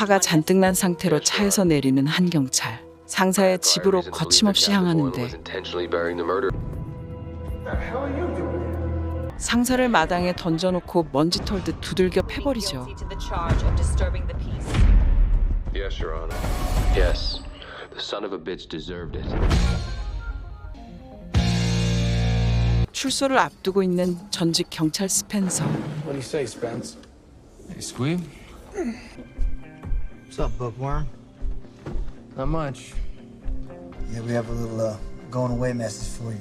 화가 잔뜩 난 상태로 차에서 내리는 한 경찰. 상사의 집으로 거침없이 향하는데 상사를 마당에 던져놓고 먼지 털듯 두들겨 패버리죠. to the charge of disturbing the peace. Yes, Your Honor. Yes. The son of a bitch deserved it. 출소를 앞두고 있는 전직 경찰 스펜서. What's up, bookworm? Not much. Yeah, we have a little uh, going away message for you.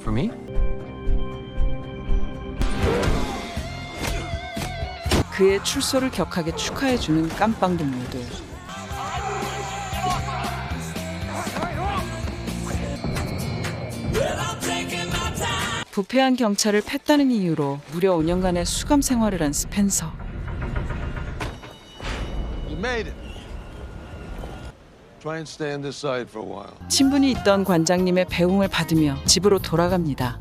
For me? 그의 출소를 격하게 축하해 주는 깜빵 동료들. 부패한 경찰을 팼다는 이유로 무려 5년간의 수감 생활을 한 스펜서. You made it. Try and stay on this side for a while. 친분이 있던 관장님의 배웅을 받으며 집으로 돌아갑니다.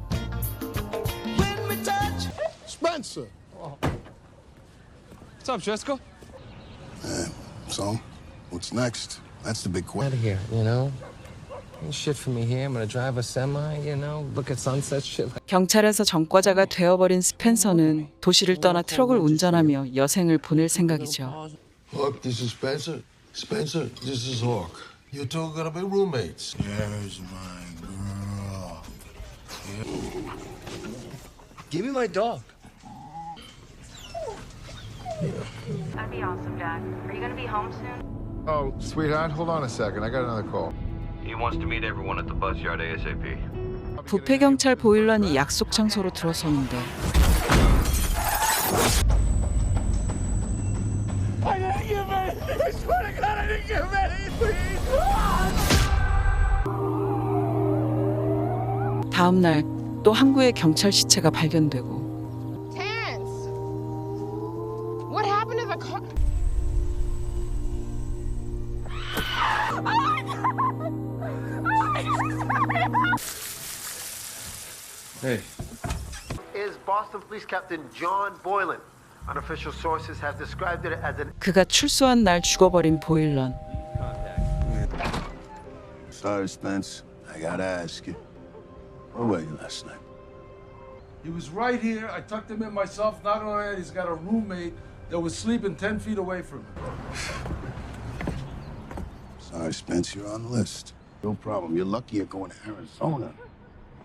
Spencer! What's up, Jessica? So, what's next? That's the big Out question. of here, you know? Ain't shit for me here. I'm gonna drive a semi, you know? Look at sunset shit like 경찰에서 전과자가 되어버린 스펜서는 도시를 떠나 트럭을 운전하며 여생을 보낼 생각이죠. Look, this is Spencer. Spencer, this is Hawk. You two are gonna be roommates. There's my girl. Give me my dog. That'd be awesome, Dad. Are you gonna be home soon? Oh, sweetheart, hold on a second. I got another call. He wants to meet everyone at the bus yard ASAP. 부패 경찰 보일런이 약속 장소로 들어서는데 다음 날 또 항구에 경찰 시체가 발견되고 Terrence! What happened to the car? Hey. is Boston Police Captain John Boylan. Unofficial sources have described it as an 그가 출소한 날 죽어버린 보일런 Sorry, Spence. I gotta ask you. Where were you last night? He was right here. I tucked him in myself. Not only that, he's got a roommate that was sleeping 10 feet away from him. Sorry, Spence, you're on the list. No problem. You're lucky you're going to Arizona.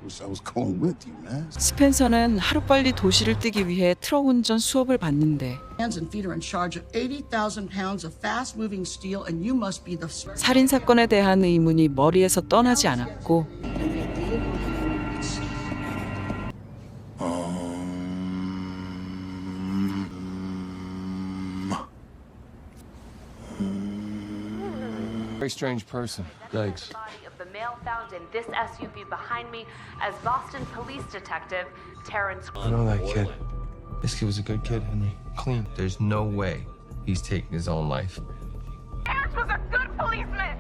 Wish I was going with you, man. 스펜서는 하루빨리 도시를 뛰기 위해 트럭 운전 수업을 받는데 Hands and feet are in charge of 80,000 pounds of fast moving steel, and you must be the. 살인 사건에 대한 의문이 머리에서 떠나지 않았고 Very strange person. Thanks. Body of the male found in this SUV behind me as Boston Police Detective Terrence. I know that kid. This kid was a good kid, Henry. Clean. There's no way he's taking his own life. Terrence was a good policeman!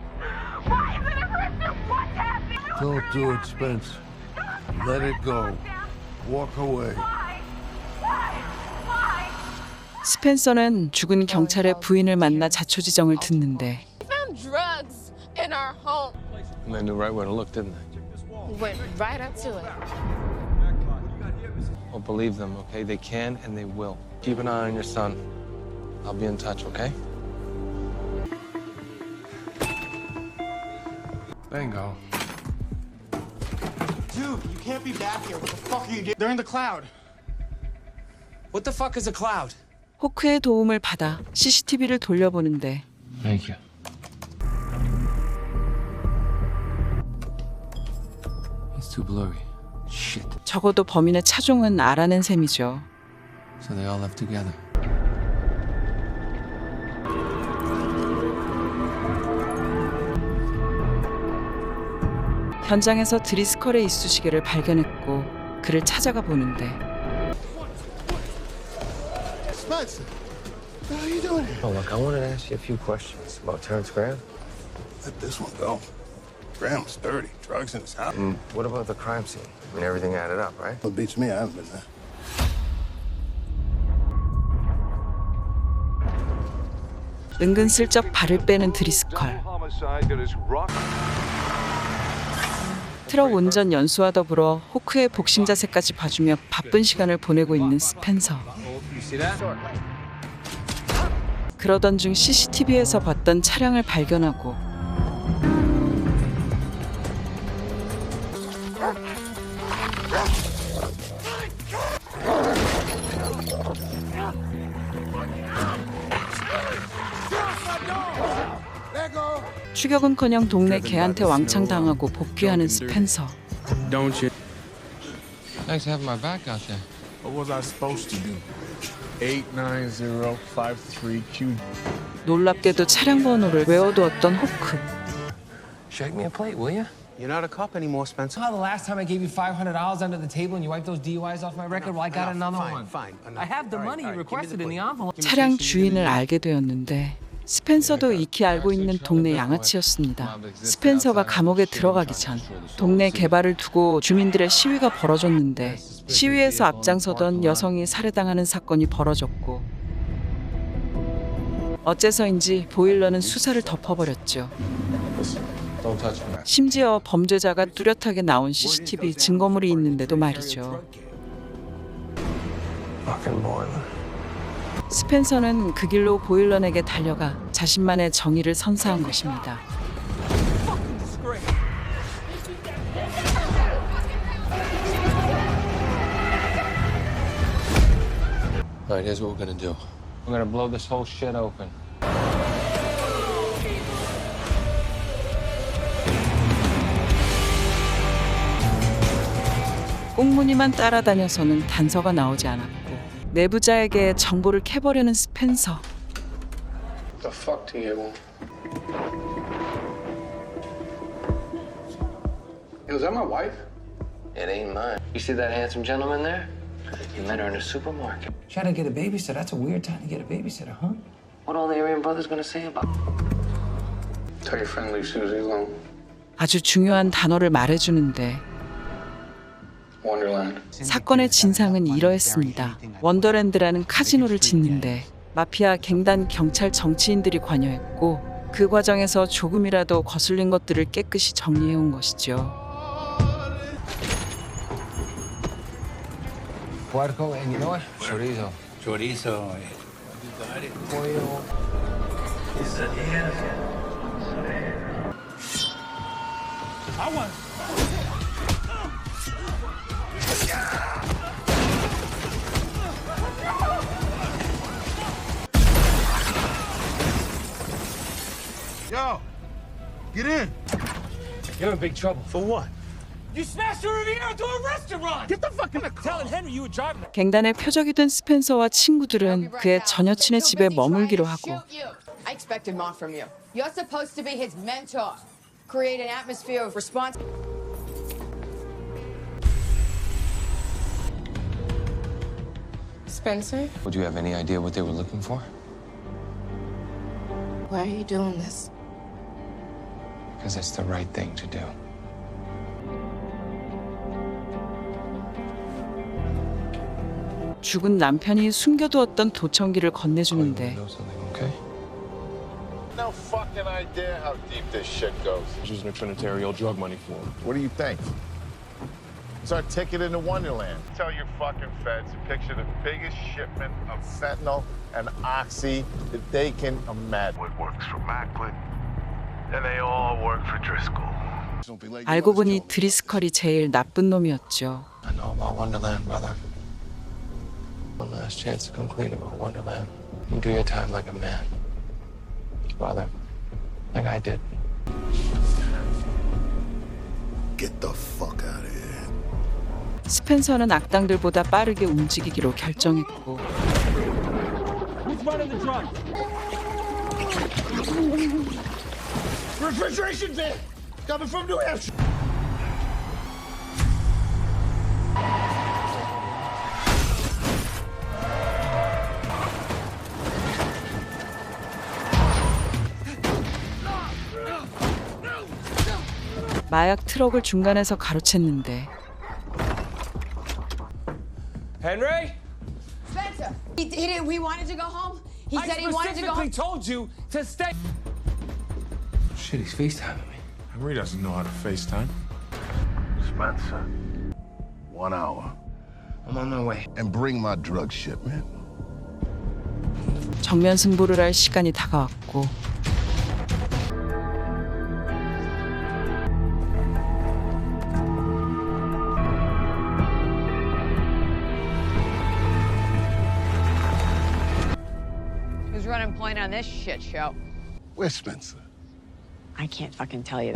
Why is it ever a what's happening? Don't do it, Spence. Let it go. Walk away. Why? Why? Why? 스펜서는 죽은 경찰의 부인을 만나 자초지정을 듣는데 found drugs in our home. And they knew right where to look, didn't they? Went right up to it. Well, believe them, okay? They can and they will. Keep an eye on your son. I'll be in touch, okay? Bingo. Dude, you can't be back here. What the fuck are you doing? They're in the cloud. What the fuck is a cloud? 호크의 도움을 받아 CCTV를 돌려보는데 Thank you. Too blurry. Shit. 적어도 범인의 차종은 알아낸 셈이죠. So they all left together. 현장에서 드리스컬의 이쑤시개를 발견했고 그를 찾아가 보는데 Spencer! Are you doing? Oh, look, I wanted to ask you a few questions about Terrence Graham. Let this one go. Graham's dirty. Drugs in his house. And what about the crime scene? I mean, everything added up, right? What beats me? I haven't been there. 은근슬쩍 발을 빼는 드리스컬. 트럭 운전 연수와 더불어 호크의 복싱 자세까지 봐주며 바쁜 시간을 보내고 있는 스펜서. 그러던 중 CCTV에서 봤던 차량을 발견하고 추격은커녕 동네 개한테 왕창 당하고 복귀하는 스펜서. Thanks for having my back out there. What was I supposed to do? 89053Q. 놀랍게도 차량 번호를 외워두었던 호크. Shake me a plate, will you? You're not a cop anymore, Spencer. How the last time I gave you $500 under the table and you wiped those DUIs off my record? Well, I got another fine, one. fine, enough. I have the money you requested the in the envelope. 차량 주인을 알게 되었는데 스펜서도 익히 알고 있는 동네 양아치였습니다. 스펜서가 감옥에 들어가기 전 동네 개발을 두고 주민들의 시위가 벌어졌는데 시위에서 앞장서던 여성이 살해당하는 사건이 벌어졌고 어째서인지 보일러는 수사를 덮어버렸죠. 심지어 범죄자가 뚜렷하게 나온 CCTV 증거물이 있는데도 말이죠. 스펜서는 그 길로 보일런에게 달려가 자신만의 정의를 선사한 것입니다. All right, here's what we're gonna do. We're gonna blow this whole shit open. 꽁무니만 따라다녀서는 단서가 나오지 않았고 내부자에게 정보를 캐버려는 스펜서. The fuck do you want? Is that my wife? It ain't mine. You see that handsome gentleman there? You met her in a supermarket. Trying to get a babysitter. That's a weird time to get a babysitter, huh? What all the Aryan brothers gonna say about? Tell your friend leave Susie alone. 아주 중요한 단어를 말해주는데. 사건의 진상은 이러했습니다. 원더랜드라는 카지노를 짓는데 마피아, 갱단, 경찰, 정치인들이 관여했고 그 과정에서 조금이라도 거슬린 것들을 깨끗이 정리해온 것이죠. Yo, get in. You're in big trouble. For what? You smashed a Riviera into a restaurant! Get the fuck in the car! Telling Henry you were driving the 갱단의 표적이 된 스펜서와 친구들은 그의 전여친의 집에 머물기로 하고 I expected more from you. You're supposed to be his mentor. Create an atmosphere of response. Spencer, Would you have any idea what they were looking for? why are you doing this? Because it's the right thing to do. 죽은 남편이 숨겨두었던 도청기를 건네주는데 Know something, okay? No fucking idea how deep this shit goes. Using Trinitarian drug money for him. What do you think? It's our ticket into Wonderland. Tell your fucking feds to picture the biggest shipment of fentanyl and oxy that they can imagine. What works for Macklin, 알고 보니 드리스컬이 제일 나쁜 놈이었죠. I know about Wonderland, brother. One last chance to come clean about Wonderland. You do your time like a man. Father, like I did. Get the fuck out of here. 스펜서는 악당들보다 빠르게 움직이기로 결정했고 Refrigeration van coming from New Hampshire. 마약 트럭을 중간에서 가로챘는데 Henry? Spencer, he, he didn't. We wanted to go home. He I said he wanted to go. specifically told you to stay. Shit, he's FaceTiming me. Henry doesn't know how to FaceTime. Spencer. One hour. I'm on my way. And bring my drug shipment. 정면 승부를 할 시간이 다가왔고 Who's running point on this shit show? Where's Spencer? I can't fucking tell you.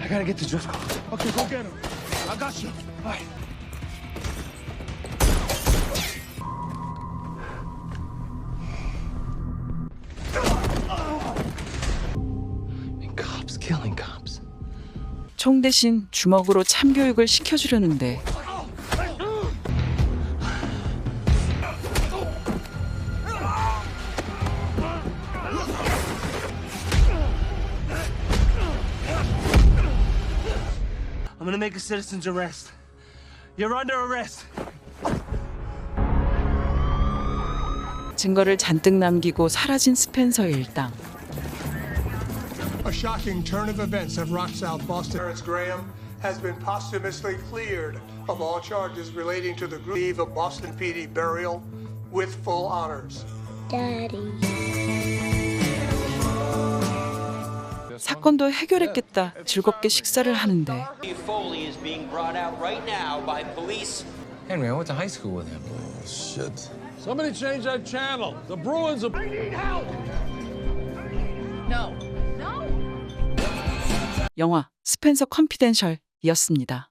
I gotta get to Driscoll. Okay, go get him. I got you. All right. 총 대신 주먹으로 참교육을 시켜주려는데 I'm gonna make a citizen's arrest. You're under arrest. 증거를 잔뜩 남기고 사라진 스펜서 일당. A shocking turn of events have rocked South Boston. Terrence Graham has been posthumously cleared of all charges relating to the eve of Boston PD burial with full honors. 사건도 해결했겠다 즐겁게 식사를 하는데 Foley is being brought out right now by police. Henry, I went to high school with him. Shit. Somebody change that channel. The Bruins are. I need help. No. 영화 스펜서 컨피덴셜이었습니다.